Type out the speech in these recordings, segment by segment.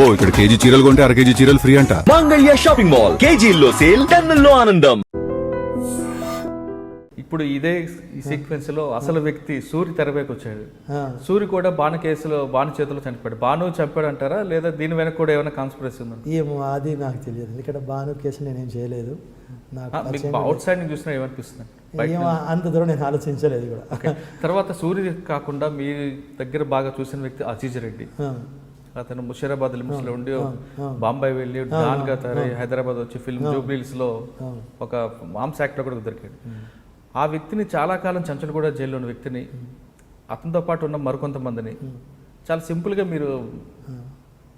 అబ్బో ఇక్కడ కేజీ చీరలు కొంటే అర కేజీ చీరలు ఫ్రీ అంట. మంగళ్య షాపింగ్ మాల్ కేజీల్లో సేల్ టన్నుల్లో ఆనందం. ఇప్పుడు ఇదే ఈ సీక్వెన్స్లో అసలు వ్యక్తి సూరి తెరపైకి వచ్చాడు. ఆ. సూరి కూడా బాణ కేసులో బాణ చేతిలో చనిపోయాడు. బాను చంపాడు అంటారా లేదా దీని వెనక కూడా ఏమైనా కాన్స్పిరసీ ఉందా? ఏమో అది నాకు తెలియదు. ఇక్కడ భాను కేసు నేనేం చేయలేదు. నాకు అవుట్ సైడ్ నుంచి చూసినా ఏమనిపిస్తుంది? అంత దూరం నేను ఆలోచించలేదు కూడా. ఓకే. తర్వాత సూర్య కాకుండా మీ దగ్గర బాగా చూసిన వ్యక్తి అజీజ్ రెడ్డి. అతను ముషీరాబాద్ లిమిట్స్లో ఉండి. బాంబాయి వెళ్ళి డాన్గా తయారై హైదరాబాద్ వచ్చి ఫిల్మ్ జూబ్లీస్లో ఆ. ఒక మామ్స్ యాక్టర్ కూడా దొరికాడు. ఆ వ్యక్తిని చాలా కాలం చంచల్ కూడా జైల్లో ఉన్న వ్యక్తిని అతనితో పాటు ఉన్న మరికొంతమందిని చాలా సింపుల్గా మీరు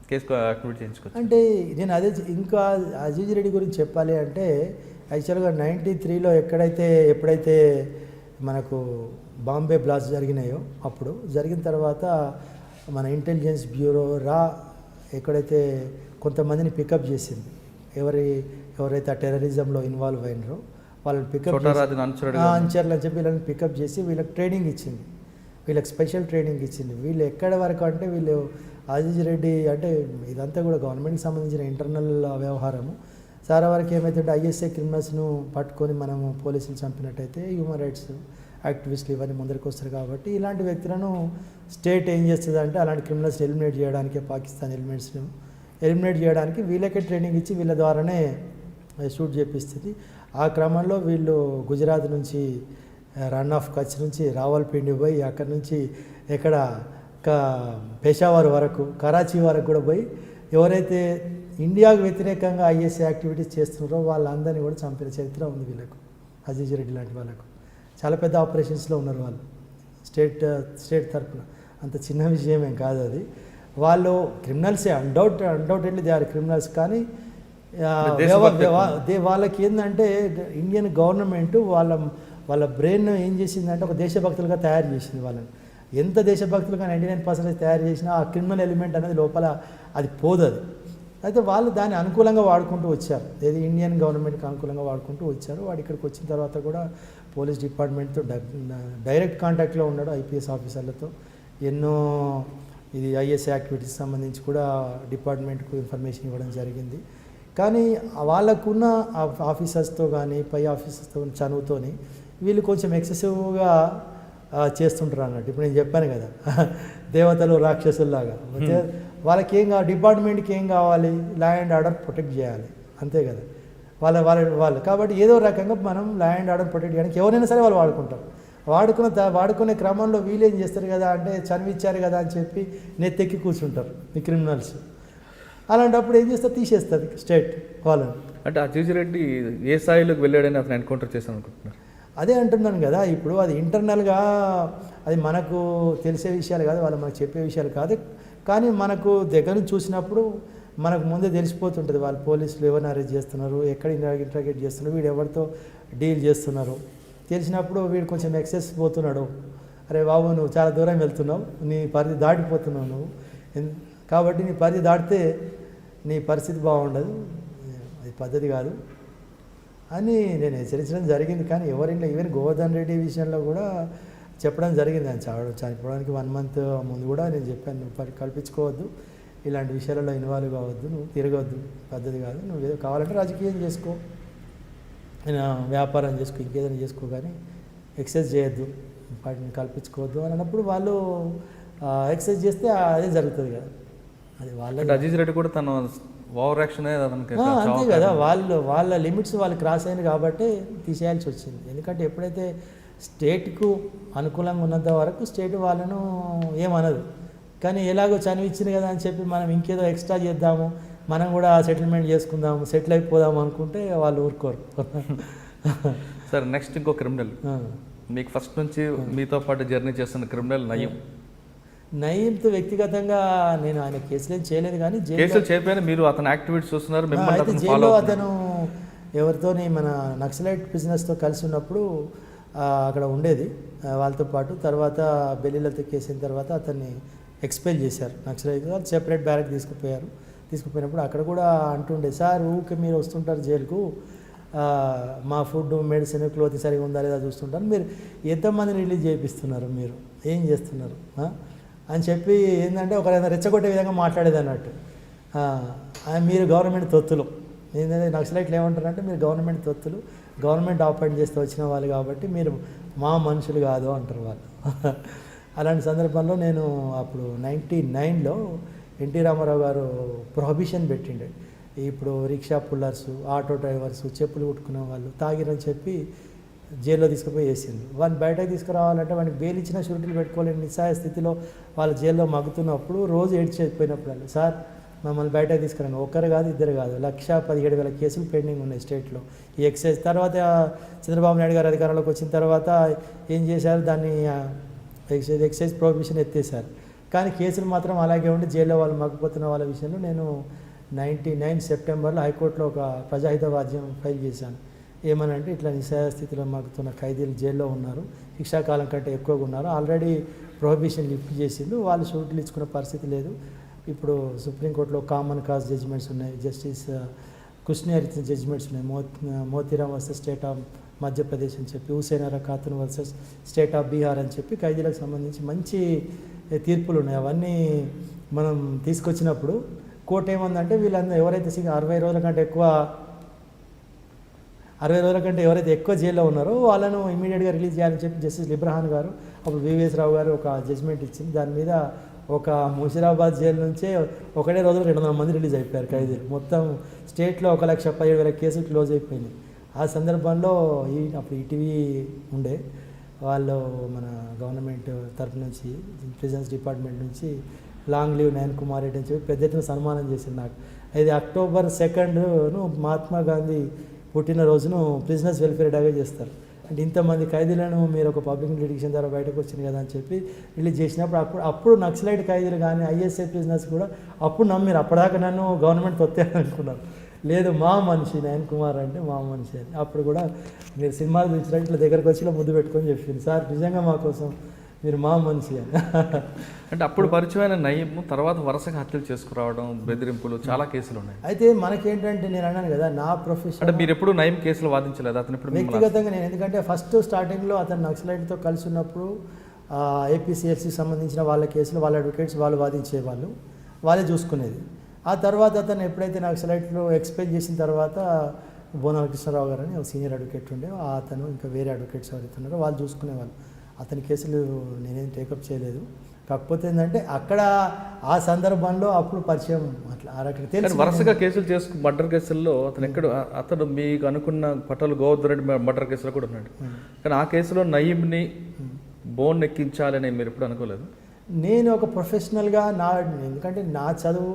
కేసు యాక్టివేట్ చేయించుకోవచ్చు. అంటే నేను అదే ఇంకా అజీజ్ రెడ్డి గురించి చెప్పాలి అంటే యాక్చువల్గా నైంటీ త్రీలో ఎక్కడైతే ఎప్పుడైతే మనకు బాంబే బ్లాస్ట్ జరిగినాయో అప్పుడు జరిగిన తర్వాత మన ఇంటెలిజెన్స్ బ్యూరో రా ఎక్కడైతే కొంతమందిని పికప్ చేసింది. ఎవరి ఎవరైతే ఆ టెర్రరిజంలో ఇన్వాల్వ్ అయినారో వాళ్ళని పికప్ అంచర్లు అని చెప్పి వీళ్ళని పికప్ చేసి వీళ్ళకి ట్రైనింగ్ ఇచ్చింది. వీళ్ళకి స్పెషల్ ట్రైనింగ్ ఇచ్చింది. వీళ్ళు ఎక్కడ వరకు అంటే వీళ్ళు అజీజ్ రెడ్డి అంటే ఇదంతా కూడా గవర్నమెంట్కి సంబంధించిన ఇంటర్నల్ వ్యవహారము. చాలా వరకు ఏమైతే ఐఎస్ఐ క్రిమినల్స్ను పట్టుకొని మనము పోలీసులు చంపినట్టయితే హ్యూమన్ రైట్స్ యాక్టివిస్టులు ఇవన్నీ ముందరికి వస్తారు కాబట్టి ఇలాంటి వ్యక్తులను స్టేట్ ఏం చేస్తుందంటే అలాంటి క్రిమినల్స్ ఎలిమినేట్ చేయడానికి పాకిస్తాన్ ఎలిమెంట్స్ను ఎలిమినేట్ చేయడానికి వీళ్ళకే ట్రైనింగ్ ఇచ్చి వీళ్ళ ద్వారానే షూట్ చేపిస్తుంది. ఆ క్రమంలో వీళ్ళు గుజరాత్ నుంచి రన్ ఆఫ్ కచ్ నుంచి రావల్పిండి పోయి అక్కడ నుంచి ఎక్కడ పెషావర్ వరకు కరాచీ వరకు కూడా పోయి ఎవరైతే ఇండియాకు వ్యతిరేకంగా ఐఎస్ యాక్టివిటీస్ చేస్తున్నారో వాళ్ళందరినీ కూడా చంపిన చరిత్ర ఉంది వీళ్ళకు. అజీజ్ రెడ్డి లాంటి వాళ్ళకు. చాలా పెద్ద ఆపరేషన్స్లో ఉన్నారు వాళ్ళు. స్టేట్ స్టేట్ తరఫున అంత చిన్న విషయం ఏం కాదు అది. వాళ్ళు క్రిమినల్సే undoubt undoubtedly they are criminals. కానీ వాళ్ళకి ఏంటంటే ఇండియన్ గవర్నమెంట్ వాళ్ళ వాళ్ళ బ్రెయిన్ ఏం చేసిందంటే ఒక దేశభక్తులుగా తయారు చేసింది వాళ్ళని. ఎంత దేశభక్తులుగా నైంటీ నైన్ పర్సెంటేజ్ తయారు చేసినా ఆ క్రిమినల్ ఎలిమెంట్ అనేది లోపల అది పోదు అది. అయితే వాళ్ళు దాన్ని అనుకూలంగా వాడుకుంటూ వచ్చారు. ఏది ఇండియన్ గవర్నమెంట్కి అనుకూలంగా వాడుకుంటూ వచ్చారు. వాడు ఇక్కడికి వచ్చిన తర్వాత కూడా పోలీస్ డిపార్ట్మెంట్తో డైరెక్ట్ కాంటాక్ట్లో ఉన్నాడు ఐపీఎస్ ఆఫీసర్లతో. ఎన్నో ఇది ఐఎస్ యాక్టివిటీస్ సంబంధించి కూడా డిపార్ట్మెంట్కు ఇన్ఫర్మేషన్ ఇవ్వడం జరిగింది. కానీ వాళ్ళకున్న ఆఫీసర్స్తో కానీ పై ఆఫీసర్స్తో చనువుతోని వీళ్ళు కొంచెం ఎక్సెసివ్గా చేస్తుంటారు అన్నట్టు. ఇప్పుడు నేను చెప్పాను కదా దేవతలు రాక్షసుల్లాగా. వాళ్ళకి ఏం కావాలి డిపార్ట్మెంట్కి ఏం కావాలి? లా అండ్ ఆర్డర్ ప్రొటెక్ట్ చేయాలి. అంతే కదా. వాళ్ళ వాళ్ళ వాళ్ళు. కాబట్టి ఏదో రకంగా మనం లా అండ్ ఆర్డర్ ప్రొటెక్ట్ చేయడానికి ఎవరైనా సరే వాళ్ళు వాడుకుంటారు. వాడుకున్న త- వాడుకునే క్రమంలో వీళ్ళు ఏం చేస్తారు కదా అంటే చనివిచ్చారు కదా అని చెప్పి నెత్తెక్కి కూర్చుంటారు ఈ క్రిమినల్స్ అలాంటప్పుడు ఏం చేస్తారు? తీసేస్తుంది స్టేట్ వాళ్ళని. అంటే అజీజ్ రెడ్డి ఏ స్థాయిలోకి వెళ్ళాడని అతను ఎన్కౌంటర్ చేశాను అనుకుంటున్నారు? అదే అంటున్నాను కదా ఇప్పుడు అది ఇంటర్నల్గా అది మనకు తెలిసే విషయాలు కాదు వాళ్ళు మనకు చెప్పే విషయాలు కాదు. కానీ మనకు దగ్గర నుంచి చూసినప్పుడు మనకు ముందే తెలిసిపోతుంటుంది వాళ్ళు పోలీసులు ఎవరిని అరెస్ట్ చేస్తున్నారు ఎక్కడ ఇంట్రాగేట్ చేస్తున్నారు వీడు ఎవరితో డీల్ చేస్తున్నారు. తెలిసినప్పుడు వీడు కొంచెం ఎక్సెస్ పోతున్నాడు. అరే బాబు నువ్వు చాలా దూరం వెళ్తున్నావు నీ పరిధి దాటిపోతున్నావు నువ్వు. కాబట్టి నీ పరిధి దాటితే నీ పరిస్థితి బాగుండదు. అది పద్ధతి కాదు అని నేను హెచ్చరించడం జరిగింది. కానీ ఎవరింట్లో ఈవెన్ గోవర్ధన్ రెడ్డి విషయంలో కూడా చెప్పడం జరిగింది. ఆయన చావడం చనిపోవడానికి వన్ మంత్ ముందు కూడా నేను చెప్పాను కల్పించుకోవద్దు. ఇలాంటి విషయాలలో ఇన్వాల్వ్ కావద్దు నువ్వు తిరగవద్దు పద్ధతి కాదు. నువ్వు ఏదో కావాలంటే రాజకీయం చేసుకో. నేను వ్యాపారం చేసుకో ఇంకేదైనా చేసుకో కానీ ఎక్సైజ్ చేయొద్దు. వాటిని కల్పించుకోవద్దు అని అన్నప్పుడు వాళ్ళు ఎక్సైజ్ చేస్తే అదే జరుగుతుంది కదా. అది వాళ్ళ అజీజ్ రెడ్డి కూడా తన ఓవర్ యాక్షన్ అంతే కదా. వాళ్ళు వాళ్ళ లిమిట్స్ వాళ్ళు క్రాస్ అయింది కాబట్టి తీసేయాల్సి వచ్చింది. ఎందుకంటే ఎప్పుడైతే స్టేట్కు అనుకూలంగా ఉన్నంత వరకు స్టేట్ వాళ్ళను ఏమనదు కానీ ఎలాగో చనివిచ్చింది కదా అని చెప్పి మనం ఇంకేదో ఎక్స్ట్రా చేద్దాము మనం కూడా సెటిల్మెంట్ చేసుకుందాము సెటిల్ అయిపోదాం అనుకుంటే వాళ్ళు ఊరుకోరు. సరే నెక్స్ట్ ఇంకో క్రిమినల్. మీకు ఫస్ట్ నుంచి మీతో పాటు జర్నీ చేస్తున్న క్రిమినల్ నయం. నయీంతో వ్యక్తిగతంగా నేను ఆయన కేసులు ఏం చేయలేదు కానీ కేసులు చేయకపోయినా మీరు అతని యాక్టివిటీస్ చూస్తున్నారు అయితే జైల్లో అతను ఎవరితోని మన నక్సలైట్ బిజినెస్తో కలిసి ఉన్నప్పుడు అక్కడ ఉండేది. వాళ్ళతో పాటు తర్వాత బెల్లిలతో కేసిన తర్వాత అతన్ని ఎక్స్పెల్ చేశారు. నక్సలైట్ వాళ్ళు సెపరేట్ బ్యారెక్ తీసుకుపోయారు. తీసుకుపోయినప్పుడు అక్కడ కూడా అంటుండే సార్ ఊకే మీరు వస్తుంటారు జైలుకు. మా ఫుడ్ మెడిసిన్ క్లోత్ సరిగా ఉందా లేదా చూస్తుంటారు. మీరు ఎంతమందిని రిలీజ్ చేపిస్తున్నారు మీరు? ఏం చేస్తున్నారు? అని చెప్పి ఏంటంటే ఒక రెచ్చగొట్టే విధంగా మాట్లాడేది అన్నట్టు. మీరు గవర్నమెంట్ తొత్తులు. ఏంటంటే నక్సలైట్లు ఏమంటారంటే మీరు గవర్నమెంట్ తొత్తులు గవర్నమెంట్ ఆపరేట్ చేస్తూ వచ్చిన వాళ్ళు కాబట్టి మీరు మా మనుషులు కాదు అంటారు వాళ్ళు. అలాంటి సందర్భంలో నేను అప్పుడు నైంటీ నైన్లో ఎన్టీ రామారావు గారు ప్రొహిబిషన్ పెట్టిండే. ఇప్పుడు రిక్షా పుల్లర్స్ ఆటో డ్రైవర్స్ చెప్పులు కుట్టుకునే వాళ్ళు తాగిరని చెప్పి జైల్లో తీసుకుపోయి వేసింది వాడిని బయటకు తీసుకురావాలంటే వాడికి బెయిల్ ఇచ్చిన షూరిటీలు పెట్టుకోలేని నిస్సాయ స్థితిలో వాళ్ళు జైల్లో మగ్గుతున్నప్పుడు రోజు ఏడ్చేపోయినప్పుడు సార్ మమ్మల్ని బయటకు తీసుకురండి. ఒక్కరు కాదు ఇద్దరు కాదు. లక్ష పదిహేడు వేల కేసులు పెండింగ్ ఉన్నాయి స్టేట్లో. ఈ ఎక్సైజ్ తర్వాత చంద్రబాబు నాయుడు గారు అధికారంలోకి వచ్చిన తర్వాత ఏం చేశారు? దాన్ని ఎక్సైజ్ ఎక్సైజ్ ప్రొహిబిషన్ ఎత్తేసారు కానీ కేసులు మాత్రం అలాగే ఉండి జైల్లో వాళ్ళు మగ్గిపోతున్న వాళ్ళ విషయంలో నేను నైంటీ నైన్ సెప్టెంబర్లో హైకోర్టులో ఒక ప్రజాహిత వాద్యం ఫైల్ చేశాను. ఏమనంటే ఇట్లా నిశాయ స్థితిలో మగ్గుతున్న ఖైదీలు జైల్లో ఉన్నారు. శిక్షాకాలం కంటే ఎక్కువగా ఉన్నారు. ఆల్రెడీ ప్రొహిబిషన్ లిఫ్ట్ చేసిండు వాళ్ళు షూట్లు ఇచ్చుకునే పరిస్థితి లేదు. ఇప్పుడు సుప్రీంకోర్టులో కామన్ కాజ్ జడ్జిమెంట్స్ ఉన్నాయి. జస్టిస్ కృష్ణ ఇచ్చిన జడ్జిమెంట్స్ ఉన్నాయి. మో Motiram versus state of Madhya Pradesh అని చెప్పి Hussainara Khatoon versus state of Bihar అని చెప్పి ఖైదీలకు సంబంధించి మంచి తీర్పులు ఉన్నాయి. అవన్నీ మనం తీసుకొచ్చినప్పుడు కోర్టు ఏమందంటే వీళ్ళందరూ ఎవరైతే అరవై రోజుల కంటే ఎక్కువ అరవై రోజుల కంటే ఎవరైతే ఎక్కువ జైల్లో ఉన్నారో వాళ్ళను ఇమీడియట్గా రిలీజ్ చేయాలని చెప్పి జస్టిస్ లిబ్రహాన్ గారు అప్పుడు వివిఎస్ రావు గారు ఒక జడ్జిమెంట్ ఇచ్చింది. దాని మీద ఒక ముషిరాబాద్ జైలు నుంచే ఒకటే రోజులో రెండు వందల మంది రిలీజ్ అయిపోయారు ఖైదీలు. మొత్తం స్టేట్లో ఒక లక్ష పదిహేడు వేల కేసులు క్లోజ్ అయిపోయినాయి. ఆ సందర్భంలో ఈ అప్పుడు ఈటీవీ ఉండే. వాళ్ళు మన గవర్నమెంట్ తరపు నుంచి ప్రెజెన్స్ డిపార్ట్మెంట్ నుంచి లాంగ్ లీవ్ నయన్ కుమార్ రెడ్డి అని చెప్పి పెద్ద ఎత్తున సన్మానం చేసింది నాకు. ఇది అక్టోబర్ సెకండ్ను మహాత్మా గాంధీ పుట్టినరోజును బిజినెస్ వెల్ఫేర్ డేగా చేస్తారు. అంటే ఇంతమంది ఖైదీలను మీరు ఒక పబ్లిక్ లిటిగేషన్ ద్వారా బయటకు వచ్చింది కదా అని చెప్పి రిలీజ్ చేసినప్పుడు అప్పుడు అప్పుడు నక్సలైట్ ఖైదీలు కానీ ఐఎస్ఐ బిజినెస్ కూడా అప్పుడు నమ్మిరు. అప్పటిదాకా నన్ను గవర్నమెంట్ తొత్తాను అనుకున్నారు లేదు మా మనిషి నయన్ కుమార్ అంటే మా మనిషి అని అప్పుడు కూడా మీరు సినిమాలు చూసినట్టు ఇట్లా దగ్గరకు వచ్చి ఇలా ముద్దు పెట్టుకొని చెప్పింది. సార్ నిజంగా మా కోసం మీరు మా మనిషి అని. అంటే అప్పుడు పరిచయమైన నయం తర్వాత వరుసగా హత్యలు చేసుకురావడం బెదిరింపులు చాలా కేసులు ఉన్నాయి. అయితే మనకేంటంటే నేను అన్నాను కదా నా ప్రొఫెషన్ అంటే మీరు ఎప్పుడు నయం కేసులు వాదించలేదు అతను ఇప్పుడు వ్యక్తిగతంగా నేను. ఎందుకంటే ఫస్ట్ స్టార్టింగ్లో అతను నక్సలైట్తో కలిసి ఉన్నప్పుడు ఏపీసీఎల్సీకి సంబంధించిన వాళ్ళ కేసులు వాళ్ళ అడ్వకేట్స్ వాళ్ళు వాదించేవాళ్ళు. వాళ్ళే చూసుకునేది. ఆ తర్వాత అతను ఎప్పుడైతే నక్సలైట్లో ఎక్స్పెల్ చేసిన తర్వాత బోనాల కృష్ణారావు గారు అని ఒక సీనియర్ అడ్వకేట్ ఉండే అతను ఇంకా వేరే అడ్వకేట్స్ ఎవరైతే ఉన్నారో వాళ్ళు చూసుకునేవాళ్ళు. అతని కేసులు నేనేం టేకప్ చేయలేదు. కాకపోతే ఏంటంటే అక్కడ ఆ సందర్భంలో అప్పుడు పరిచయం అట్లా ఆ రకంగా తెలుసు వరుసగా కేసులు చేసుకు మర్డర్ కేసుల్లో అతను ఎక్కడ అతను మీకు అనుకున్న పట్టాలు గోవర్ధన్ రెడ్డి మర్డర్ కేసులో కూడా ఉన్నాడు. కానీ ఆ కేసులో నయీంని బోన్ ఎక్కించాలని మీరు ఎప్పుడు అనుకోలేదు? నేను ఒక ప్రొఫెషనల్గా నా ఎందుకంటే నా చదువు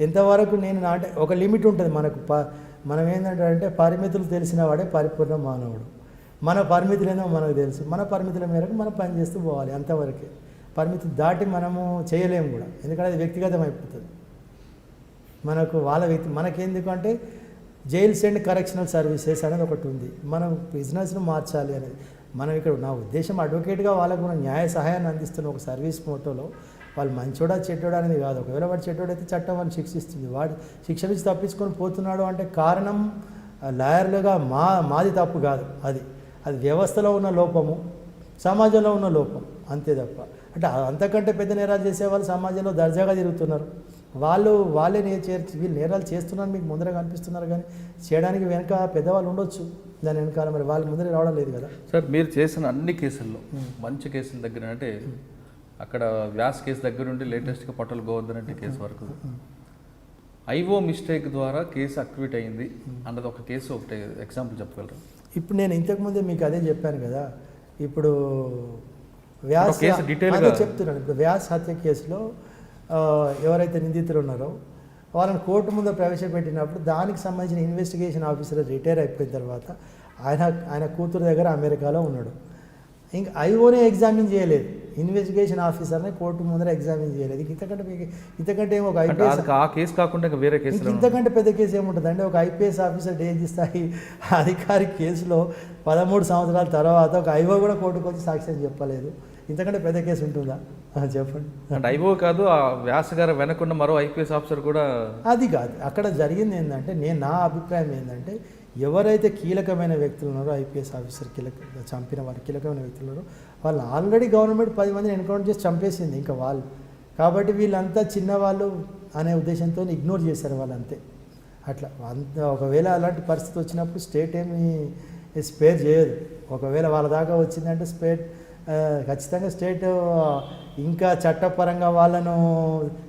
ఎంతవరకు నేను అంటే ఒక లిమిట్ ఉంటుంది మనకు ప మనం ఏంటంటే పరిమితులు తెలిసిన వాడే పరిపూర్ణ మానవుడు. మన పరిమితులు ఏందో మనకు తెలుసు. మన పరిమితుల మేరకు మనం పని చేస్తూ పోవాలి అంతవరకే. పరిమితి దాటి మనము చేయలేము కూడా. ఎందుకంటే అది వ్యక్తిగతం అయిపోతుంది. మనకు వాళ్ళ వ్యక్తి మనకెందుకంటే జైల్స్ అండ్ కరెక్షనల్ సర్వీసెస్ అనేది ఒకటి ఉంది. మనం బిజినెస్ను మార్చాలి అనేది. మనం ఇక్కడ నా ఉద్దేశం అడ్వకేట్గా వాళ్ళకు మనం న్యాయ సహాయాన్ని అందిస్తున్న ఒక సర్వీస్ మోటోలో వాళ్ళు మంచోడా చెడ్డోడా అనేది కాదు. ఒకవేళ వాడు చెడ్డోడైతే చట్టం వాడిని శిక్షిస్తుంది. వాడు శిక్ష నుంచి తప్పించుకొని పోతున్నాడు అంటే కారణం లాయర్లుగా మా మాది తప్పు కాదు. అది అది వ్యవస్థలో ఉన్న లోపము సమాజంలో ఉన్న లోపం అంతే తప్ప. అంటే అంతకంటే పెద్ద నేరాలు చేసేవాళ్ళు సమాజంలో దర్జాగా తిరుగుతున్నారు. వాళ్ళు వాళ్ళే నే చే వీళ్ళు నేరాలు చేస్తున్నారు మీకు ముందర కనిపిస్తున్నారు కానీ చేయడానికి వెనక పెద్దవాళ్ళు ఉండొచ్చు. దాని వెనకాల మరి వాళ్ళ ముందర రావడం లేదు కదా. సార్ మీరు చేసిన అన్ని కేసుల్లో మంచి కేసుల దగ్గర అంటే అక్కడ వ్యాస్ కేసు దగ్గర నుండి లేటెస్ట్గా పట్టలు గోవర్ధన్ రెడ్డి కేసు వరకు. ఐఓ మిస్టేక్ ద్వారా కేసు అక్విట్ అయింది. అన్నది ఒక కేసు ఒకటి ఎగ్జాంపుల్ చెప్పగలరా? ఇప్పుడు నేను ఇంతకుముందే మీకు అదే చెప్పాను కదా. ఇప్పుడు వ్యాస్ అదే చెప్తున్నాను. ఇప్పుడు వ్యాస్ హత్య కేసులో ఎవరైతే నిందితులు ఉన్నారో వాళ్ళని కోర్టు ముందు ప్రవేశపెట్టినప్పుడు దానికి సంబంధించిన ఇన్వెస్టిగేషన్ ఆఫీసర్ రిటైర్ అయిపోయిన తర్వాత ఆయన ఆయన కూతురు దగ్గర అమెరికాలో ఉన్నాడు. ఇంకా ఐఓనే ఎగ్జామిన్ చేయలేదు. ఇన్వెస్టిగేషన్ ఆఫీసర్ని కోర్టు ముందర ఎగ్జామిన్ చేయలేదు. ఇంతకంటే ఇంతకంటే ఏమో ఒక ఐపీఎస్ ఆ కేసు కాకుండా వేరే కేసులు ఇంతకంటే పెద్ద కేసు ఏముంటుంది అంటే ఒక ఐపీఎస్ ఆఫీసర్ డేజీ స్థాయి అధికారి కేసులో పదమూడు సంవత్సరాల తర్వాత ఒక ఐఓ కూడా కోర్టుకు వచ్చి సాక్ష్యం చెప్పలేదు. ఇంతకంటే పెద్ద కేసు ఉంటుందా? చెప్పండి. అంటే ఐఓ కాదు ఆ వ్యాస్ గారు వెనకున్న మరో ఐపీఎస్ ఆఫీసర్ కూడా అది కాదు. అక్కడ జరిగింది ఏంటంటే నేను నా అభిప్రాయం ఏంటంటే ఎవరైతే కీలకమైన వ్యక్తులు ఉన్నారో ఐపీఎస్ ఆఫీసర్ కీలక చంపిన వారు కీలకమైన వ్యక్తులు ఉన్నారో వాళ్ళు ఆల్రెడీ గవర్నమెంట్ పది మందిని ఎన్కౌంటర్ చేసి చంపేసింది ఇంకా వాళ్ళు. కాబట్టి వీళ్ళంతా చిన్నవాళ్ళు అనే ఉద్దేశంతో ఇగ్నోర్ చేశారు వాళ్ళు అంతే అట్లా అంత ఒకవేళ అలాంటి పరిస్థితి వచ్చినప్పుడు స్టేట్ ఏమి స్పేర్ చేయదు. ఒకవేళ వాళ్ళ దాకా వచ్చిందంటే స్పేట్ ఖచ్చితంగా స్టేట్ ఇంకా చట్టపరంగా వాళ్ళను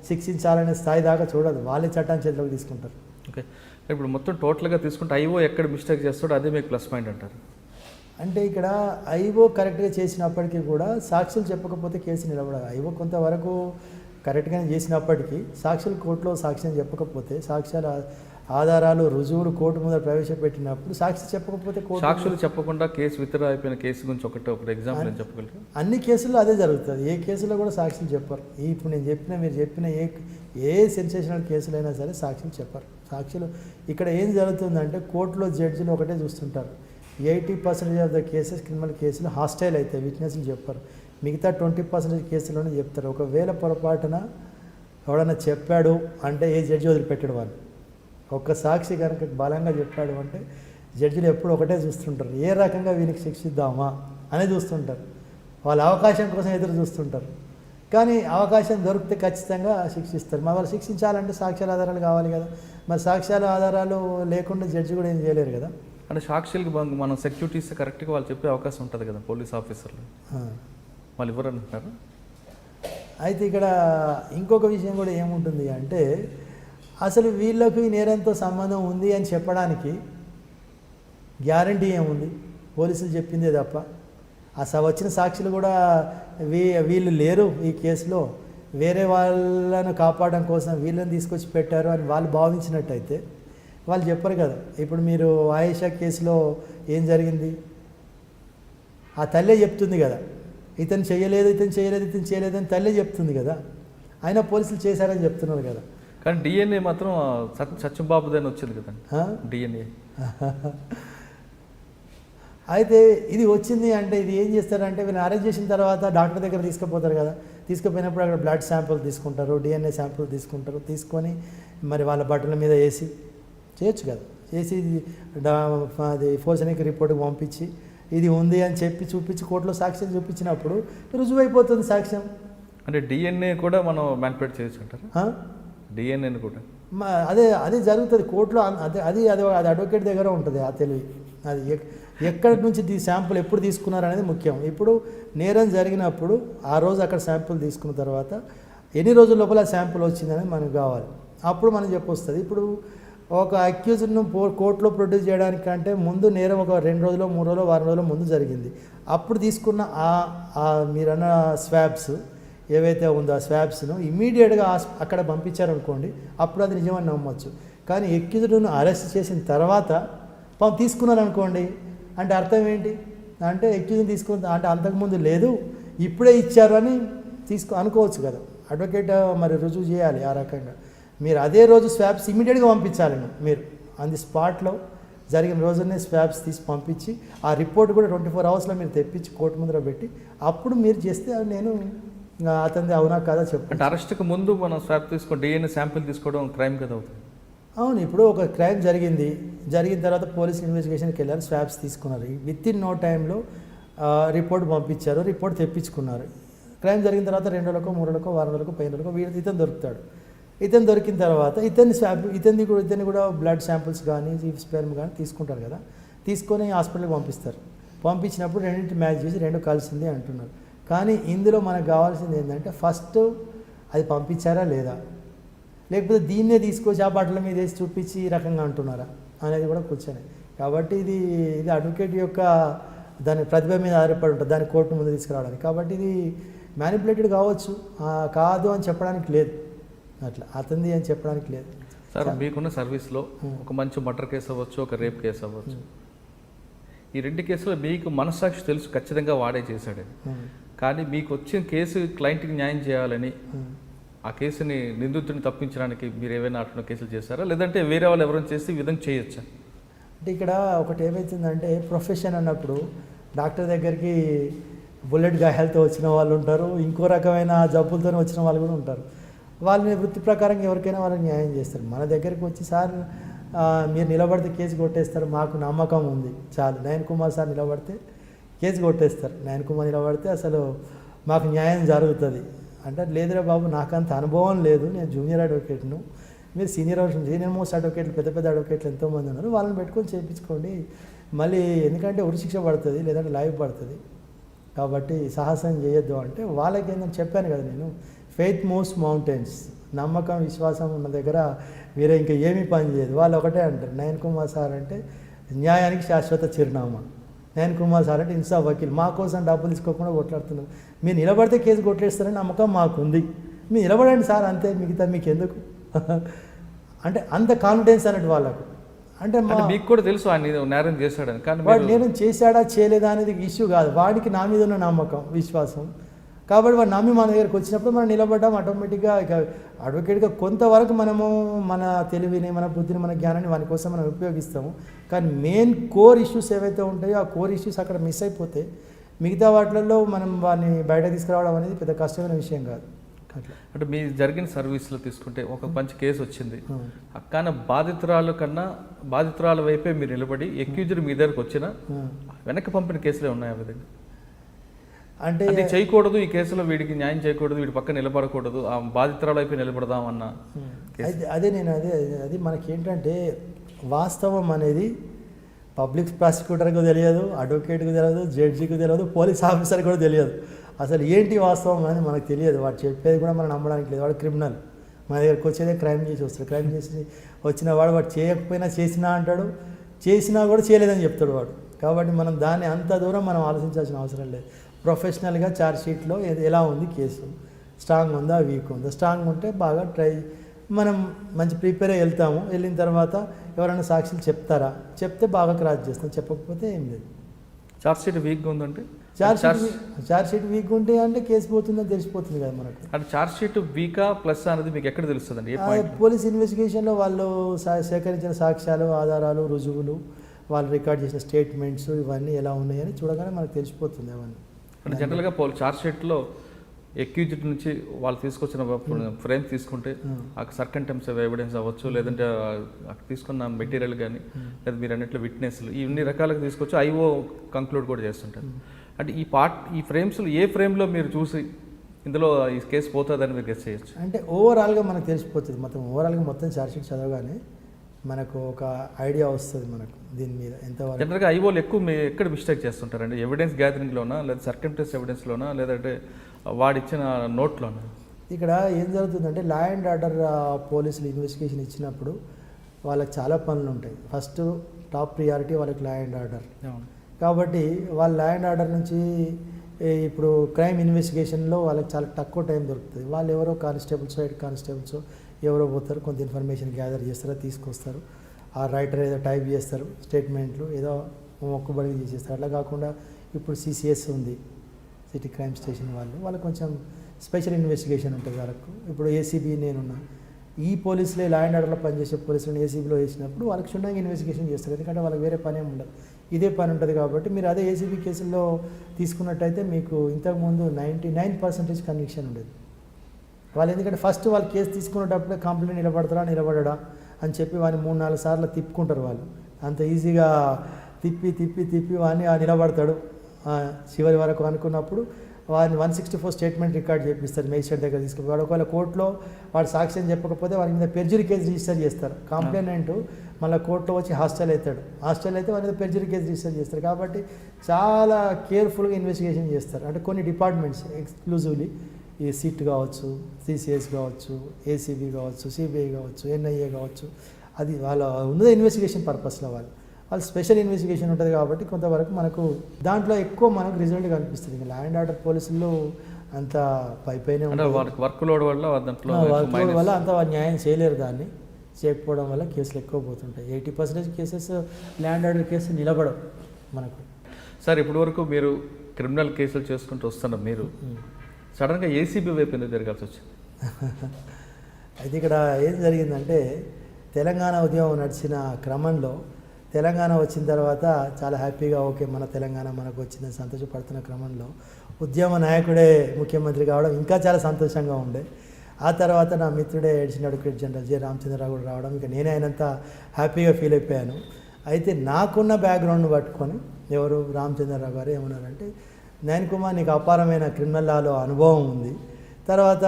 శిక్షించాలనే స్థాయి దాకా చూడదు. వాళ్ళే చట్టాన్ని చేతిలోకి తీసుకుంటారు. ఓకే. ఇప్పుడు మొత్తం టోటల్గా తీసుకుంటే ఐఓ ఎక్కడ మిస్టేక్ చేస్తాడో అదే మీకు ప్లస్ పాయింట్ అంటారు. అంటే ఇక్కడ ఐఓ కరెక్ట్గా చేసినప్పటికీ కూడా సాక్షులు చెప్పకపోతే కేసు నిలబడదు. ఐఓ కొంతవరకు కరెక్ట్గానే చేసినప్పటికీ సాక్షులు కోర్టులో సాక్ష్యం చెప్పకపోతే సాక్ష్యాల ఆధారాలు రుజువులు కోర్టు ముందర ప్రవేశపెట్టినప్పుడు సాక్షి చెప్పకపోతే కోర్టు సాక్షులు చెప్పకుండా కేసు విత్డ్రా అయిపోయిన కేసు గురించి ఒకటి ఒకటి ఎగ్జాంపుల్ నేను చెప్పగలరు అన్ని కేసుల్లో అదే జరుగుతుంది. ఏ కేసులో కూడా సాక్షులు చెప్పరు. ఇప్పుడు నేను చెప్పిన మీరు చెప్పిన ఏ ఏ సెన్సేషనల్ కేసులైనా సరే సాక్షులు చెప్పరు. సాక్షులు ఇక్కడ ఏం జరుగుతుందంటే కోర్టులో జడ్జిలు ఒకటే చూస్తుంటారు. Eighty percentage of the cases criminal కేసులు హాస్టైల్ అవుతాయి విట్నెస్లు చెప్పారు. మిగతా ట్వంటీ పర్సెంటేజ్ కేసులోనే చెప్తారు. ఒకవేళ పొరపాటున ఎవడన్నా చెప్పాడు అంటే ఏ జడ్జి వదిలిపెట్టాడు వాళ్ళు? ఒక్క సాక్షి కనుక బలంగా చెప్పాడు అంటే జడ్జిలు ఎప్పుడు ఒకటే చూస్తుంటారు. ఏ రకంగా వీనికి శిక్షిద్దామా అని చూస్తుంటారు. వాళ్ళ అవకాశం కోసం ఎదురు చూస్తుంటారు. కానీ అవకాశం దొరికితే ఖచ్చితంగా శిక్షిస్తారు. మరి వాళ్ళు శిక్షించాలంటే సాక్ష్యాల ఆధారాలు కావాలి కదా. మరి సాక్ష్యాల ఆధారాలు లేకుండా జడ్జి కూడా ఏం చేయలేరు కదా. అంటే సాక్షులకి మనం- మనం సెక్యూరిటీ ఇస్తే కరెక్ట్గా వాళ్ళు చెప్పే అవకాశం ఉంటుంది కదా పోలీస్ ఆఫీసర్లు ఆ. వాళ్ళు ఇవ్వరు అంటున్నారు అయితే ఇక్కడ ఇంకొక విషయం కూడా ఏముంటుంది అంటే అసలు వీళ్ళకు ఈ నేరంతో సంబంధం ఉంది అని చెప్పడానికి గ్యారంటీ ఏముంది? పోలీసులు చెప్పిందే తప్ప. అసలు వచ్చిన సాక్షులు కూడా వీ వీళ్ళు లేరు ఈ కేసులో. వేరే వాళ్ళను కాపాడడం కోసం వీళ్ళని తీసుకొచ్చి పెట్టారు అని వాళ్ళు భావించినట్టయితే వాళ్ళు చెప్పరు కదా. ఇప్పుడు మీరు ఆయేషా కేసులో ఏం జరిగింది? ఆ తల్లే చెప్తుంది కదా. ఇతను చేయలేదు ఇతను చేయలేదు ఇతను చేయలేదు అని తల్లే చెప్తుంది కదా. అయినా పోలీసులు చేశారని చెప్తున్నారు కదా. కానీ డిఎన్ఏ మాత్రం సత్ సత్యంబాబుదని వచ్చింది కదండి ఆ? డిఎన్ఏ. అయితే ఇది వచ్చింది అంటే ఇది ఏం చేస్తారంటే వీళ్ళు అరెస్ట్ చేసిన తర్వాత డాక్టర్ దగ్గర తీసుకుపోతారు కదా. తీసుకుపోయినప్పుడు అక్కడ బ్లడ్ శాంపుల్ తీసుకుంటారు డిఎన్ఏ శాంపుల్ తీసుకుంటారు తీసుకొని మరి వాళ్ళ బట్టల మీద వేసి చేయొచ్చు కదా. చేసి అది ఫోర్సనిక్ రిపోర్ట్కి పంపించి ఇది ఉంది అని చెప్పి చూపించి కోర్టులో సాక్ష్యం చూపించినప్పుడు రుజువైపోతుంది సాక్ష్యం. అంటే డిఎన్ఏ కూడా మనం మ్యానిపులేట్ చేయొచ్చు అంటారు? ఆ? డిఎన్ఏని కూడా. అదే అదే జరుగుతుంది. కోర్టులో అదే అది అది అది అడ్వకేట్ దగ్గర ఉంటుంది ఆ తెలివి. అది ఎక్- ఎక్కడి నుంచి శాంపుల్ ఎప్పుడు తీసుకున్నారు అనేది ముఖ్యం. ఇప్పుడు నేరం జరిగినప్పుడు ఆ రోజు అక్కడ శాంపుల్ తీసుకున్న తర్వాత ఎన్ని రోజుల లోపల శాంపుల్ వచ్చిందనేది మనకు కావాలి. అప్పుడు మనం చెప్పొస్తుంది. ఇప్పుడు ఒక అక్యూజ్ను కోర్టులో ప్రొడ్యూస్ చేయడానికి కంటే ముందు నేరం ఒక రెండు రోజులు మూడు రోజులు వారం రోజుల ముందు జరిగింది. అప్పుడు తీసుకున్న ఆ మీరన్న స్వాబ్స్ ఏవైతే ఉందో ఆ స్వాబ్స్ను ఇమీడియట్గా అక్కడ పంపించారనుకోండి అప్పుడు అది నిజమని నమ్మొచ్చు. కానీ ఎక్యూజ్డ్ను అరెస్ట్ చేసిన తర్వాత పంప్ తీసుకున్నారనుకోండి అంటే అర్థం ఏంటి? అంటే ఎక్యూజ్ని తీసుకున్న అంటే అంతకుముందు లేదు ఇప్పుడే ఇచ్చారు అని తీసుకు అనుకోవచ్చు కదా. అడ్వకేట్ మరి రుజువు చేయాలి ఆ రకంగా. మీరు అదే రోజు స్వాబ్స్ ఇమీడియట్గా పంపించాలి మీరు ఆన్ ది స్పాట్లో జరిగిన రోజునే స్వాబ్స్ తీసి పంపించి ఆ రిపోర్ట్ కూడా ట్వంటీ ఫోర్ అవర్స్లో మీరు తెప్పించి కోర్టు ముందర పెట్టి అప్పుడు మీరు చేస్తే నేను అతనిది అవునా కాదా చెప్పు. అంటే అరెస్ట్కి ముందు మనం స్వాప్ తీసుకోవడం డిఎన్ఏ శాంపిల్ తీసుకోవడం క్రైమ్ కదా అవుతుంది అవును ఇప్పుడు ఒక క్రైమ్ జరిగింది. జరిగిన తర్వాత పోలీస్ ఇన్వెస్టిగేషన్కి వెళ్ళారు స్వాబ్స్ తీసుకున్నారు. విత్ ఇన్ నో టైంలో రిపోర్ట్ పంపించారు రిపోర్ట్ తెప్పించుకున్నారు. క్రైమ్ జరిగిన తర్వాత రెండు రోజులకో మూడు రోజులకో వారం రోజులకో పది రోజులకో వీడు ఇతను దొరుకుతాడు. ఇతను దొరికిన తర్వాత ఇతన్ని శాంపుల్ ఇతన్ని కూడా ఇతన్ని కూడా బ్లడ్ శాంపిల్స్ కానీ స్పెర్మ్ కానీ తీసుకుంటారు కదా. తీసుకొని హాస్పిటల్కి పంపిస్తారు. పంపించినప్పుడు రెండింటి మ్యాచ్ చేసి రెండు కలిసింది అంటున్నారు. కానీ ఇందులో మనకు కావాల్సింది ఏంటంటే ఫస్ట్ అది పంపించారా లేదా? లేకపోతే దీన్నే తీసుకొచ్చి ఆ బట్టల మీద వేసి చూపించి ఈ రకంగా అంటున్నారా? అనేది కూడా కూర్చొని కాబట్టి ఇది ఇది అడ్వకేట్ యొక్క దాని ప్రతిభ మీద ఆధారపడి ఉంటుంది. దాన్ని కోర్టు ముందు తీసుకురావడానికి. కాబట్టి ఇది మ్యానిపులేటెడ్ కావచ్చు. కాదు అని చెప్పడానికి లేదు. అట్లా. అతనిది అని చెప్పడానికి లేదు. సార్ మీకున్న సర్వీస్లో ఒక మంచి మర్డర్ కేసు అవ్వచ్చు ఒక రేప్ కేసు అవ్వచ్చు. ఈ రెండు కేసులో మీకు మనస్సాక్షి తెలుసు ఖచ్చితంగా వాడే చేశాడని కానీ మీకు వచ్చిన కేసు క్లయింట్కి న్యాయం చేయాలని. ఆ కేసుని నిందితుడిని తప్పించడానికి మీరు ఏవైనా అట్లా కేసులు చేశారా? లేదంటే వేరే వాళ్ళు ఎవరైనా చేసి విధంగా చేయొచ్చా? అంటే ఇక్కడ ఒకటి ఏమవుతుందంటే ప్రొఫెషన్ అన్నప్పుడు డాక్టర్ దగ్గరికి బుల్లెట్ గాయాలతో వచ్చిన వాళ్ళు ఉంటారు ఇంకో రకమైన జబ్బులతో వచ్చిన వాళ్ళు కూడా ఉంటారు. వాళ్ళని వృత్తి ప్రకారం ఎవరికైనా వాళ్ళని న్యాయం చేస్తారు. మన దగ్గరికి వచ్చి సార్ మీరు నిలబడితే కేసు కొట్టేస్తారు మాకు నమ్మకం ఉంది. చాలు. నయన్ కుమార్ సార్ నిలబడితే కేసు కొట్టేస్తారు. నయన్ కుమార్ నిలబడితే అసలు మాకు న్యాయం జరుగుతుంది. అంటే లేదురా బాబు నాకంత అనుభవం లేదు. నేను జూనియర్ అడ్వకేట్ను. మీరు సీనియర్ సీనియర్ మోస్ట్ అడ్వకేట్లు పెద్ద పెద్ద అడ్వకేట్లు ఎంతోమంది ఉన్నారు. వాళ్ళని పెట్టుకొని చేయించుకోండి. మళ్ళీ ఎందుకంటే ఉరిశిక్ష పడుతుంది లేదంటే లైవ్ పడుతుంది. కాబట్టి సాహసం చేయొద్దు అంటే వాళ్ళకి ఏంటని చెప్పాను కదా నేను. ఫెయిత్ మూవ్స్ మౌంటైన్స్ నమ్మకం విశ్వాసం ఉన్న దగ్గర వేరే ఇంకా ఏమీ పని చేయదు. వాళ్ళు ఒకటే అంటారు. నయన్ కుమార్ సార్ అంటే న్యాయానికి శాశ్వత చిరునామా. నయన్ కుమార్ సార్ అంటే ఇన్సా వకీల్. మా కోసం డబ్బులు తీసుకోకుండా కొట్లాడుతున్నారు. మీరు నిలబడితే కేసు కొట్టేస్తారని నమ్మకం మాకుంది. మీరు నిలబడండి సార్ అంతే మిగతా మీకు ఎందుకు అంటే అంత కాన్ఫిడెన్స్ అన్నట్టు వాళ్ళకు. అంటే మీకు కూడా తెలుసు ఆయన నేరం చేశాడని. కానీ వాడు నేను చేశాడా చేయలేదా అనేది ఇష్యూ కాదు. వాడికి నా మీద ఉన్న నమ్మకం విశ్వాసం. కాబట్టి వాడు నమ్మి మన దగ్గరికి వచ్చినప్పుడు మనం నిలబడ్డాం ఆటోమేటిక్గా ఇక అడ్వకేట్గా కొంతవరకు మనము మన తెలివిని మన బుద్ధిని మన జ్ఞానాన్ని వాని కోసం మనం ఉపయోగిస్తాము. కానీ మెయిన్ కోర్ ఇష్యూస్ ఏవైతే ఉంటాయో ఆ కోర్ ఇష్యూస్ అక్కడ మిస్ అయిపోతే మిగతా వాటిలలో మనం వాడిని బయట తీసుకురావడం అనేది పెద్ద కష్టమైన విషయం కాదు. అంటే మీ జరిగిన సర్వీస్లో తీసుకుంటే ఒక మంచి కేసు వచ్చింది. Hmm. కానీ బాధితురాలు కన్నా బాధితురాల వైపే మీరు నిలబడి ఎక్యూజర్ మీ దగ్గరకు వచ్చిన Hmm. వెనక్కి పంపిన కేసులే ఉన్నాయి విధంగా అంటే చేయకూడదు ఈ కేసులో వీడికి న్యాయం చేయకూడదు వీడి పక్క నిలబడకూడదు ఆ బాధితురాల వైపు నిలబడదాం అన్న. అయితే అదే నేను అదే అది మనకేంటంటే వాస్తవం అనేది పబ్లిక్ ప్రాసిక్యూటర్కి తెలియదు అడ్వకేట్కి తెలియదు జడ్జికి తెలియదు పోలీస్ ఆఫీసర్కి కూడా తెలియదు. అసలు ఏంటి వాస్తవం అనేది మనకు తెలియదు. వాడు చెప్పేది కూడా మనం నమ్మడానికి లేదు. వాడు క్రిమినల్. మన దగ్గరకు వచ్చేదే క్రైమ్ చేసి వస్తాడు. క్రైమ్ చేసి వచ్చిన వాడు వాడు చేయకపోయినా చేసినా అంటాడు. చేసినా కూడా చేయలేదని చెప్తాడు వాడు. కాబట్టి మనం దాన్ని అంత దూరం మనం ఆలోచించాల్సిన అవసరం లేదు. ప్రొఫెషనల్గా ఛార్జ్ షీట్లో ఎలా ఉంది కేసు? స్ట్రాంగ్ ఉందా? వీక్ ఉందా? స్ట్రాంగ్ ఉంటే బాగా ట్రై మనం మంచి ప్రిపేర్ అయ్యి వెళ్తాము. వెళ్ళిన తర్వాత ఎవరైనా సాక్షులు చెప్తారా? చెప్తే బాగా క్రాస్ చేస్తాం. చెప్పకపోతే ఏం లేదు. చార్జ్ షీట్ వీక్గా ఉందంటే? Charge charge sheet charge sheet weak ఉంటే అంటే కేసు పోతుందని తెలిసిపోతుంది కదా మనకు. అంటే చార్జ్ షీట్ వీకా ప్లస్ అనేది మీకు ఎక్కడ పాయింట్? పోలీస్ ఇన్వెస్టిగేషన్లో వాళ్ళు సేకరించిన సాక్ష్యాలు ఆధారాలు రుజువులు వాళ్ళు రికార్డ్ చేసిన స్టేట్మెంట్స్ ఇవన్నీ ఎలా ఉన్నాయని చూడగానే మనకు తెలిసిపోతుంది అవన్నీ. అంటే జనరల్గా పోల్ చార్జ్ షీట్లో నుంచి వాళ్ళు తీసుకొచ్చిన ఫ్రేమ్ తీసుకుంటే ఆ సర్కంటెమ్స్ ఎవిడెన్స్ అవ్వచ్చు లేదంటే తీసుకున్న మెటీరియల్ కానీ లేదా మీరు అన్నిట్లో విట్నెస్లు ఇన్ని రకాలుగా తీసుకొచ్చి ఐఓ కంక్లూడ్ కూడా చేస్తుంటారు. అంటే ఈ పార్ట్ ఈ ఫ్రేమ్స్లో ఏ ఫ్రేమ్లో మీరు చూసి ఇందులో ఈ కేసు పోతుందని మీరు గెస్ చేయొచ్చు. అంటే ఓవరాల్గా మనకు తెలిసిపోతుంది. మొత్తం ఓవరాల్గా మొత్తం ఛార్జ్ షీట్ చదవగానే మనకు ఒక ఐడియా వస్తుంది మనకు దీని మీద ఎంతవరకు. జనరల్గా ఐఓలు ఎక్కువ మీ ఎక్కడ మిస్టేక్ చేస్తుంటారండి? ఎవిడెన్స్ గ్యాదరింగ్లోనా లేదా సర్కంటెన్స్ ఎవిడెన్స్లోనా లేదంటే వాడిచ్చిన నోట్లోనా? ఇక్కడ ఏం జరుగుతుందంటే లా అండ్ ఆర్డర్ పోలీసులు ఇన్వెస్టిగేషన్ ఇచ్చినప్పుడు వాళ్ళకి చాలా పనులు ఉంటాయి. ఫస్ట్ టాప్ ప్రియారిటీ వాళ్ళకి లా అండ్ ఆర్డర్ కాబట్టి వాళ్ళ లా అండ్ ఆర్డర్ నుంచి ఇప్పుడు క్రైమ్ ఇన్వెస్టిగేషన్లో వాళ్ళకి చాలా తక్కువ టైం దొరుకుతుంది. వాళ్ళు ఎవరో కానిస్టేబుల్స్ హెడ్ కానిస్టేబుల్స్ ఎవరో పోతారు కొంత ఇన్ఫర్మేషన్ గ్యాదర్ చేస్తారా తీసుకొస్తారు. ఆ రైటర్ ఏదో టైప్ చేస్తారు స్టేట్మెంట్లు ఏదో మొక్కుబడి చేసేస్తారు అట్లా కాకుండా ఇప్పుడు సిసిఎస్ ఉంది సిటీ క్రైమ్ స్టేషన్ వాళ్ళు. వాళ్ళకి కొంచెం స్పెషల్ ఇన్వెస్టిగేషన్ ఉంటుంది వాళ్ళకు. ఇప్పుడు ఏసీబీ నేనున్నా. ఈ పోలీసులే లా అండ్ ఆర్డర్లో పనిచేసే పోలీసులను ఏసీబీలో వేసినప్పుడు వాళ్ళకి క్షుణ్ణంగా ఇన్వెస్టిగేషన్ చేస్తారు. ఎందుకంటే వాళ్ళకి వేరే పని ఉండదు. ఇదే పని ఉంటుంది కాబట్టి మీరు అదే ఏసీబీ కేసుల్లో తీసుకున్నట్టయితే మీకు ఇంతకుముందు నైంటీ నైన్ పర్సెంటేజ్ కన్విక్షన్ ఉండేది. వాళ్ళు ఎందుకంటే ఫస్ట్ వాళ్ళు కేసు తీసుకునేటప్పుడే కంప్లైంట్ నిలబడతారా నిలబడడా అని చెప్పి వాడిని మూడు నాలుగు సార్లు తిప్పుకుంటారు వాళ్ళు. అంత ఈజీగా తిప్పి తిప్పి తిప్పి వాడిని ఆ నిలబడతాడు. చివరి వరకు అనుకున్నప్పుడు వాడిని one sixty four statement record చేపిస్తారు మేజిస్ట్రేట్ దగ్గర తీసుకుని వాడు ఒకవేళ కోర్టులో వాడు సాక్ష్యం చెప్పకపోతే వాడి మీద పెర్జరీ కేసు రిజిస్టర్ చేస్తారు. కంప్లైనెంట్ మళ్ళీ కోర్టులో వచ్చి హాస్టల్ అవుతాడు హాస్టల్ అయితే వాడి మీద పెర్జరీ కేసు రిజిస్టర్ చేస్తారు. కాబట్టి చాలా కేర్ఫుల్గా ఇన్వెస్టిగేషన్ చేస్తారు. అంటే కొన్ని డిపార్ట్మెంట్స్ ఎక్స్క్లూజివ్లీ ఈ సిట్ కావచ్చు సిసిఎస్ కావచ్చు ఏసీబీ కావచ్చు సిబిఐ కావచ్చు ఎన్ఐఏ కావచ్చు అది వాళ్ళ ఉన్నదే ఇన్వెస్టిగేషన్ పర్పస్లో వాళ్ళు. వాళ్ళు స్పెషల్ ఇన్వెస్టిగేషన్ ఉంటుంది కాబట్టి కొంతవరకు మనకు దాంట్లో ఎక్కువ మనకు రిజల్ట్ కనిపిస్తుంది. ఇంకా ల్యాండ్ ఆర్డర్ పోలీసుల్లో అంత పై పైనే అంటే ఉంటుంది. వర్క్ లోడ్ వల్ల వర్క్ minus- వల్ల అంత వాళ్ళు న్యాయం చేయలేరు దాన్ని. చేయకపోవడం వల్ల కేసులు ఎక్కువ పోతుంటాయి. Eighty percentage cases land order case నిలబడవు మనకు. సార్ ఇప్పటి వరకు మీరు క్రిమినల్ కేసులు చేసుకుంటూ వస్తున్నారు మీరు సడన్గా ఏసీబీ వైపు ఎందుకు తిరగాల్సి వచ్చింది? అయితే ఇక్కడ ఏం జరిగిందంటే తెలంగాణ ఉద్యమం నడిచిన క్రమంలో తెలంగాణ వచ్చిన తర్వాత చాలా హ్యాపీగా ఓకే మన తెలంగాణ మనకు వచ్చిందని సంతోషపడుతున్న క్రమంలో ఉద్యమ నాయకుడే ముఖ్యమంత్రి కావడం ఇంకా చాలా సంతోషంగా ఉండే. ఆ తర్వాత నా మిత్రుడే additional advocate general J. Ramachandra Rao కూడా రావడం ఇంకా నేనే ఆయనంత హ్యాపీగా ఫీల్ అయిపోయాను. అయితే నాకున్న బ్యాక్గ్రౌండ్ పట్టుకొని ఎవరు? రామచంద్రరావు గారు ఏమన్నారంటే నయన్ కుమార్ నీకు అపారమైన క్రిమినల్ లాలో అనుభవం ఉంది. తర్వాత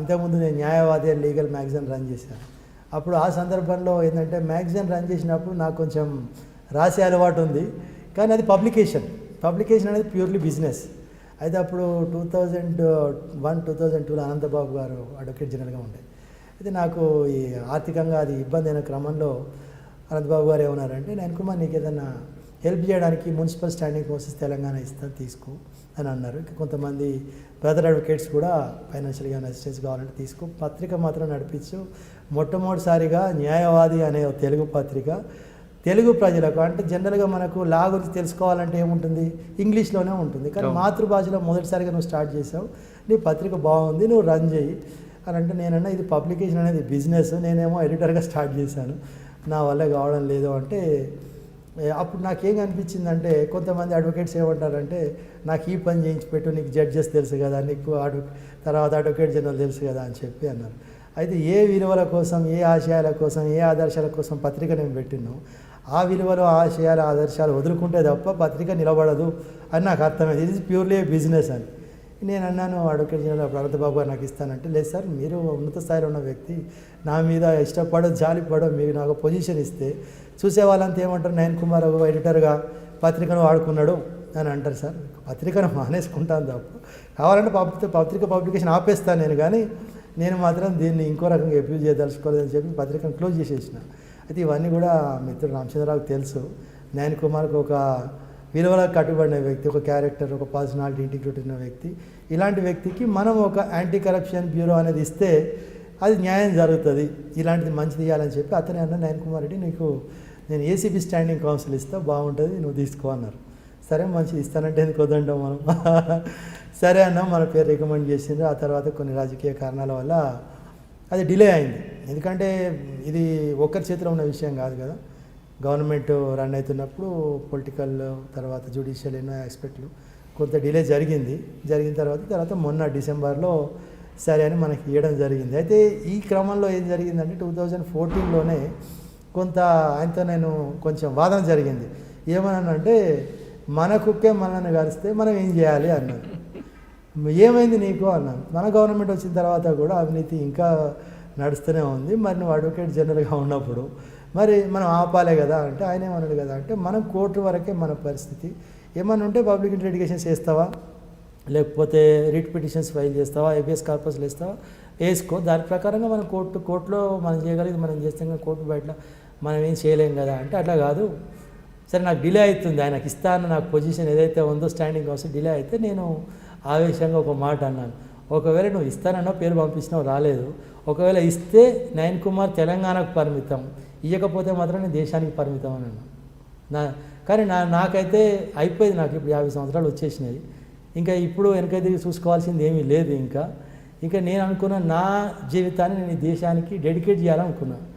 ఇంతకుముందు నేను న్యాయవాది అని లీగల్ మ్యాగజైన్ రన్ చేశాను అప్పుడు ఆ సందర్భంలో ఏంటంటే మ్యాగజైన్ రన్ చేసినప్పుడు నాకు కొంచెం రాసే అలవాటు ఉంది. కానీ అది పబ్లికేషన్. పబ్లికేషన్ అనేది ప్యూర్లీ బిజినెస్. అయితే అప్పుడు two thousand one two thousand టూలో అనంతబాబు గారు అడ్వకేట్ జనరల్గా ఉండే. అయితే నాకు ఈ ఆర్థికంగా అది ఇబ్బంది అయిన క్రమంలో అనంతబాబు గారు ఏమన్నారంటే నేను కుమార్ నీకు ఏదైనా హెల్ప్ చేయడానికి మున్సిపల్ స్టాండింగ్ ఫోర్సెస్ తెలంగాణ ఇస్తాను తీసుకో అని అన్నారు. ఇంకా కొంతమంది బ్రదర్ అడ్వకేట్స్ కూడా ఫైనాన్షియల్గా అసిస్టెన్స్ కావాలంటే తీసుకో. పత్రిక మాత్రం నడిపించు. మొట్టమొదటిసారిగా న్యాయవాది అనే తెలుగు పత్రిక తెలుగు ప్రజలకు అంటే జనరల్గా మనకు లా గురించి తెలుసుకోవాలంటే ఏముంటుంది? ఇంగ్లీష్లోనే ఉంటుంది. కానీ. మాతృభాషలో మొదటిసారిగా నువ్వు స్టార్ట్ చేసావు. నీ పత్రిక బాగుంది నువ్వు రన్ చేయి అని అంటే నేనన్నా ఇది పబ్లికేషన్ అనేది బిజినెస్ నేనేమో ఎడిటర్గా స్టార్ట్ చేశాను. నా వల్ల కావడం లేదు అంటే అప్పుడు నాకేం అనిపించిందంటే కొంతమంది అడ్వకేట్స్ ఏమంటారంటే నాకు ఈ పని చేయించి పెట్టు నీకు జడ్జెస్ తెలుసు కదా నీకు అడ్వ తర్వాత అడ్వకేట్ జనరల్ తెలుసు కదా అని చెప్పి అన్నారు. అయితే ఏ విలువల కోసం ఏ ఆశయాల కోసం ఏ ఆదర్శాల కోసం పత్రిక నేను పెట్టినో ఆ విలువలు ఆశయాలు ఆదర్శాలు వదులుకుంటే తప్ప పత్రిక నిలబడదు అని నాకు అర్థమైంది. ఇది ప్యూర్లీ బిజినెస్ అని. నేను అన్నాను అడ్వకేట్ జనరల్ ప్రగతి బాబు గారు నాకు ఇస్తానంటే లేదు సార్ మీరు ఉన్నత స్థాయిలో ఉన్న వ్యక్తి నా మీద ఇష్టపడో జాలిపడో మీరు నాకు పొజిషన్ ఇస్తే చూసే వాళ్ళంతా ఏమంటారు నయన్ కుమార్ ఒక ఎడిటర్గా పత్రికను వాడుకున్నాడు అని అంటారు సార్. పత్రికను మానేసుకుంటాను తప్ప కావాలంటే పబ్లి పత్రిక పబ్లికేషన్ ఆపేస్తాను నేను కానీ నేను మాత్రం దీన్ని ఇంకో రకంగా అబ్యూజ్ చేయదలుచుకోలేదని చెప్పి పత్రికను క్లోజ్ చేసేసిన. అయితే ఇవన్నీ కూడా మిత్రుడు రామచంద్రరావుకి తెలుసు. నయన్ కుమార్కి ఒక విలువలకు కట్టుబడిన వ్యక్తి ఒక క్యారెక్టర్ ఒక పర్సనాలిటీ ఇంటిగ్రిటీ ఉన్న వ్యక్తి ఇలాంటి వ్యక్తికి మనం ఒక యాంటీ కరప్షన్ బ్యూరో అనేది ఇస్తే అది న్యాయం జరుగుతుంది. ఇలాంటిది మంచిది ఇవ్వాలని చెప్పి అతనే అన్న నయన్ కుమార్ రెడ్డి నీకు నేను ఏసీబీ స్టాండింగ్ కౌన్సిల్ ఇస్తా బాగుంటుంది నువ్వు తీసుకో అన్నారు. సరే మంచిది ఇస్తానంటే ఎందుకు వద్దంటాం మనం? సరే అన్న మన పేరు రికమెండ్ చేసిండ్రు. ఆ తర్వాత కొన్ని రాజకీయ కారణాల వల్ల అది డిలే అయింది. ఎందుకంటే ఇది ఒక్కరి చేతిలో ఉన్న విషయం కాదు కదా. గవర్నమెంట్ రన్ అవుతున్నప్పుడు పొలిటికల్ తర్వాత జ్యుడిషియల్ ఎన్నో ఆస్పెక్ట్లు కొంత డిలే జరిగింది. జరిగిన తర్వాత తర్వాత మొన్న డిసెంబర్లో సరే అని మనకి ఇవ్వడం జరిగింది. అయితే ఈ క్రమంలో ఏం జరిగిందంటే టూ థౌజండ్ ఫోర్టీన్లోనే కొంత ఆయనతో నేను కొంచెం వాదన జరిగింది. ఏమన్నానంటే మన కుక్కే మనల్ని కలిస్తే మనం ఏం చేయాలి? అన్నాను ఏమైంది నీకు? అన్నాను మన గవర్నమెంట్ వచ్చిన తర్వాత కూడా అవినీతి ఇంకా నడుస్తూనే ఉంది. మరి నువ్వు అడ్వకేట్ జనరల్గా ఉన్నప్పుడు మరి మనం ఆపాలే కదా అంటే ఆయన ఏమన్నాడు కదా అంటే మనం కోర్టు వరకే మన పరిస్థితి. ఏమన్నా ఉంటే పబ్లిక్ ఇంట్రెడికేషన్స్ చేస్తావా లేకపోతే రిట్ పిటిషన్స్ ఫైల్ చేస్తావా? ఏబిఎస్ కార్పస్లు వేస్తావా వేసుకో. దాని ప్రకారంగా మనం కోర్టు కోర్టులో మనం చేయగలిగింది మనం చేస్తాం కానీ కోర్టు బయట మనం ఏం చేయలేం కదా అంటే అట్లా కాదు. సరే నాకు డిలే అవుతుంది. ఆయనకి ఇస్తాను నాకు పొజిషన్ ఏదైతే ఉందో స్టాండింగ్ కోసం డిలే అయితే నేను ఆవేశంగా ఒక మాట అన్నాను. ఒకవేళ నువ్వు ఇస్తానన్నా పేరు పంపించినావు రాలేదు. ఒకవేళ ఇస్తే నయన్ కుమార్ తెలంగాణకు పరిమితం. ఇవ్వకపోతే మాత్రం నేను దేశానికి పరిమితం అని నా కానీ నా నాకైతే అయిపోయింది నాకు ఇప్పుడు యాభై సంవత్సరాలు వచ్చేసినాయి. ఇంకా ఇప్పుడు వెనక తిరిగి చూసుకోవాల్సింది ఏమీ లేదు ఇంకా. ఇంకా నేను అనుకున్న నా జీవితాన్ని నేను దేశానికి డెడికేట్ చేయాలనుకున్నాను